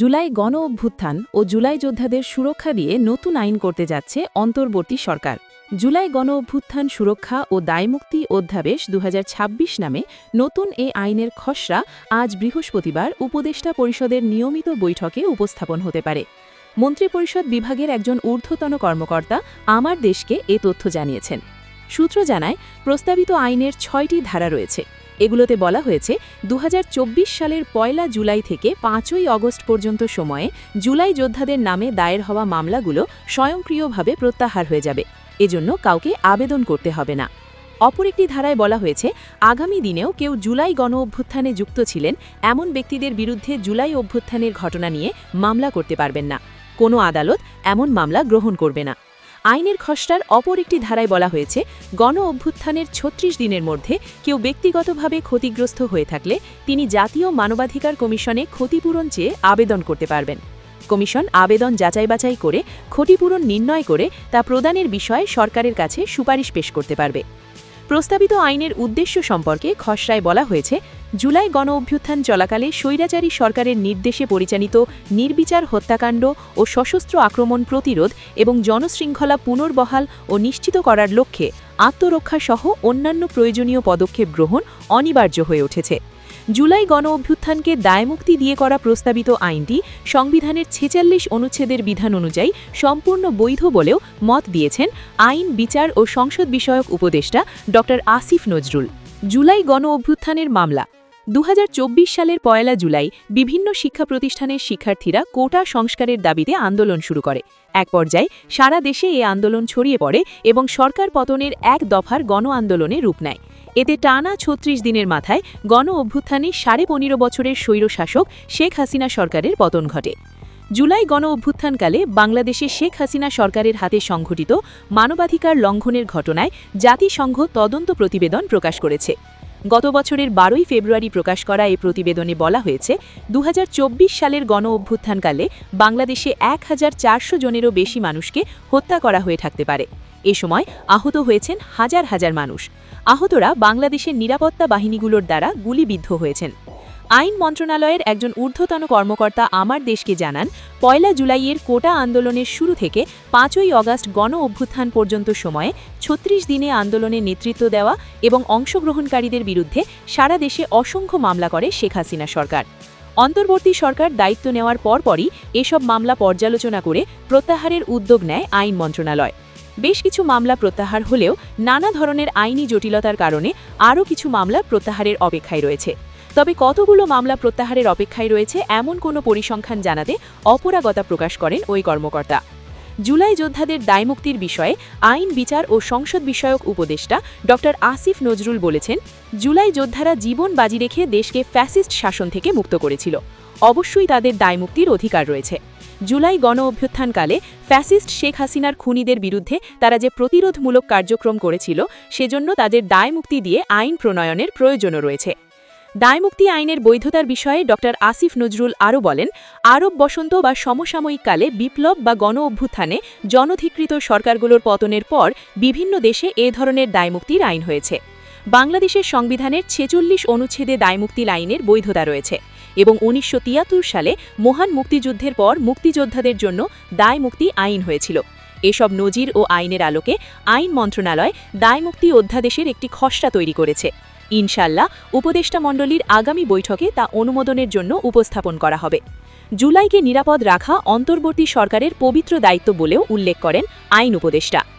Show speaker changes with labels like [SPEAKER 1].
[SPEAKER 1] জুলাই গণ অভ্যুত্থান ও জুলাই যোদ্ধাদের সুরক্ষা দিয়ে নতুন আইন করতে যাচ্ছে অন্তর্বর্তী সরকার জুলাই গণ অভ্যুত্থান সুরক্ষা ও দায়মুক্তি অধ্যাদেশ দু নামে নতুন এ আইনের খসড়া আজ বৃহস্পতিবার উপদেষ্টা পরিষদের নিয়মিত বৈঠকে উপস্থাপন হতে পারে মন্ত্রিপরিষদ বিভাগের একজন ঊর্ধ্বতন কর্মকর্তা আমার দেশকে এ তথ্য জানিয়েছেন সূত্র জানায় প্রস্তাবিত আইনের ছয়টি ধারা রয়েছে এগুলোতে বলা হয়েছে দু সালের পয়লা জুলাই থেকে পাঁচই অগস্ট পর্যন্ত সময়ে জুলাই যোদ্ধাদের নামে দায়ের হওয়া মামলাগুলো স্বয়ংক্রিয়ভাবে প্রত্যাহার হয়ে যাবে এজন্য কাউকে আবেদন করতে হবে না অপর একটি ধারায় বলা হয়েছে আগামী দিনেও কেউ জুলাই গণ অভ্যুত্থানে যুক্ত ছিলেন এমন ব্যক্তিদের বিরুদ্ধে জুলাই অভ্যুত্থানের ঘটনা নিয়ে মামলা করতে পারবেন না কোনো আদালত এমন মামলা গ্রহণ করবে না আইনের খসড়ার অপর একটি ধারায় বলা হয়েছে গণ অভ্যুত্থানের ছত্রিশ দিনের মধ্যে কেউ ব্যক্তিগতভাবে ক্ষতিগ্রস্ত হয়ে থাকলে তিনি জাতীয় মানবাধিকার কমিশনে ক্ষতিপূরণ চেয়ে আবেদন করতে পারবেন কমিশন আবেদন যাচাই বাছাই করে ক্ষতিপূরণ নির্ণয় করে তা প্রদানের বিষয়ে সরকারের কাছে সুপারিশ পেশ করতে পারবে প্রস্তাবিত আইনের উদ্দেশ্য সম্পর্কে খসড়ায় বলা হয়েছে জুলাই গণ অভ্যুত্থান চলাকালে স্বৈরাচারী সরকারের নির্দেশে পরিচালিত নির্বিচার হত্যাকাণ্ড ও সশস্ত্র আক্রমণ প্রতিরোধ এবং জনশৃঙ্খলা পুনর্বহাল ও নিশ্চিত করার লক্ষ্যে আত্মরক্ষাসহ অন্যান্য প্রয়োজনীয় পদক্ষেপ গ্রহণ অনিবার্য হয়ে উঠেছে জুলাই গণ অভ্যুত্থানকে দায়মুক্তি দিয়ে করা প্রস্তাবিত আইনটি সংবিধানের ছেচল্লিশ অনুচ্ছেদের বিধান অনুযায়ী সম্পূর্ণ বৈধ বলেও মত দিয়েছেন আইন বিচার ও সংসদ বিষয়ক উপদেষ্টা ড আসিফ নজরুল
[SPEAKER 2] জুলাই গণ অভ্যুত্থানের মামলা দু সালের পয়লা জুলাই বিভিন্ন শিক্ষা প্রতিষ্ঠানের শিক্ষার্থীরা কোটা সংস্কারের দাবিতে আন্দোলন শুরু করে এক পর্যায়ে সারা দেশে এ আন্দোলন ছড়িয়ে পড়ে এবং সরকার পতনের এক দফার গণ আন্দোলনে রূপ নেয় এতে টানা ছত্রিশ দিনের মাথায় গণ অভ্যুত্থানে সাড়ে পনেরো বছরের স্বৈরশাসক শেখ হাসিনা সরকারের পতন ঘটে জুলাই গণ অভ্যুত্থানকালে বাংলাদেশে শেখ হাসিনা সরকারের হাতে সংঘটিত মানবাধিকার লঙ্ঘনের ঘটনায় জাতিসংঘ তদন্ত প্রতিবেদন প্রকাশ করেছে গত বছরের বারোই ফেব্রুয়ারি প্রকাশ করা এই প্রতিবেদনে বলা হয়েছে দু সালের গণ অভ্যুত্থানকালে বাংলাদেশে এক জনেরও বেশি মানুষকে হত্যা করা হয়ে থাকতে পারে এ সময় আহত হয়েছেন হাজার হাজার মানুষ আহতরা বাংলাদেশের নিরাপত্তা বাহিনীগুলোর দ্বারা গুলিবিদ্ধ হয়েছেন আইন মন্ত্রণালয়ের একজন ঊর্ধ্বতন কর্মকর্তা আমার দেশকে জানান পয়লা জুলাইয়ের কোটা আন্দোলনের শুরু থেকে পাঁচই অগাস্ট গণ অভ্যুত্থান পর্যন্ত সময়ে ছত্রিশ দিনে আন্দোলনে নেতৃত্ব দেওয়া এবং অংশগ্রহণকারীদের বিরুদ্ধে সারা দেশে অসংখ্য মামলা করে শেখ হাসিনা সরকার অন্তর্বর্তী সরকার দায়িত্ব নেওয়ার পরপরই এসব মামলা পর্যালোচনা করে প্রত্যাহারের উদ্যোগ নেয় আইন মন্ত্রণালয় বেশ কিছু মামলা প্রত্যাহার হলেও নানা ধরনের আইনি জটিলতার কারণে আরও কিছু মামলা প্রত্যাহারের অপেক্ষায় রয়েছে তবে কতগুলো মামলা প্রত্যাহারের অপেক্ষায় রয়েছে এমন কোনো পরিসংখ্যান জানাতে অপরাগতা প্রকাশ করেন ওই কর্মকর্তা জুলাই যোদ্ধাদের দায়মুক্তির বিষয়ে আইন বিচার ও সংসদ বিষয়ক উপদেষ্টা ড আসিফ নজরুল বলেছেন জুলাই যোদ্ধারা জীবন বাজি রেখে দেশকে ফ্যাসিস্ট শাসন থেকে মুক্ত করেছিল অবশ্যই তাদের দায়মুক্তির অধিকার রয়েছে জুলাই গণ অভ্যুত্থানকালে ফ্যাসিস্ট শেখ হাসিনার খুনিদের বিরুদ্ধে তারা যে প্রতিরোধমূলক কার্যক্রম করেছিল সেজন্য তাদের দায়মুক্তি দিয়ে আইন প্রণয়নের প্রয়োজনও রয়েছে দায়মুক্তি আইনের বৈধতার বিষয়ে ড আসিফ নজরুল আরও বলেন আরব বসন্ত বা সমসাময়িক কালে বিপ্লব বা গণ অভ্যুত্থানে জনধিকৃত সরকারগুলোর পতনের পর বিভিন্ন দেশে এ ধরনের দায়মুক্তির আইন হয়েছে বাংলাদেশের সংবিধানের ছেচল্লিশ অনুচ্ছেদে দায়মুক্তি লাইনের বৈধতা রয়েছে এবং উনিশশো সালে মহান মুক্তিযুদ্ধের পর মুক্তিযোদ্ধাদের জন্য দায়মুক্তি আইন হয়েছিল এসব নজির ও আইনের আলোকে আইন মন্ত্রণালয় দায়মুক্তি অধ্যাদেশের একটি খসড়া তৈরি করেছে ইনশাল্লাহ উপদেষ্টা মণ্ডলীর আগামী বৈঠকে তা অনুমোদনের জন্য উপস্থাপন করা হবে জুলাইকে নিরাপদ রাখা অন্তর্বর্তী সরকারের পবিত্র দায়িত্ব বলেও উল্লেখ করেন আইন উপদেষ্টা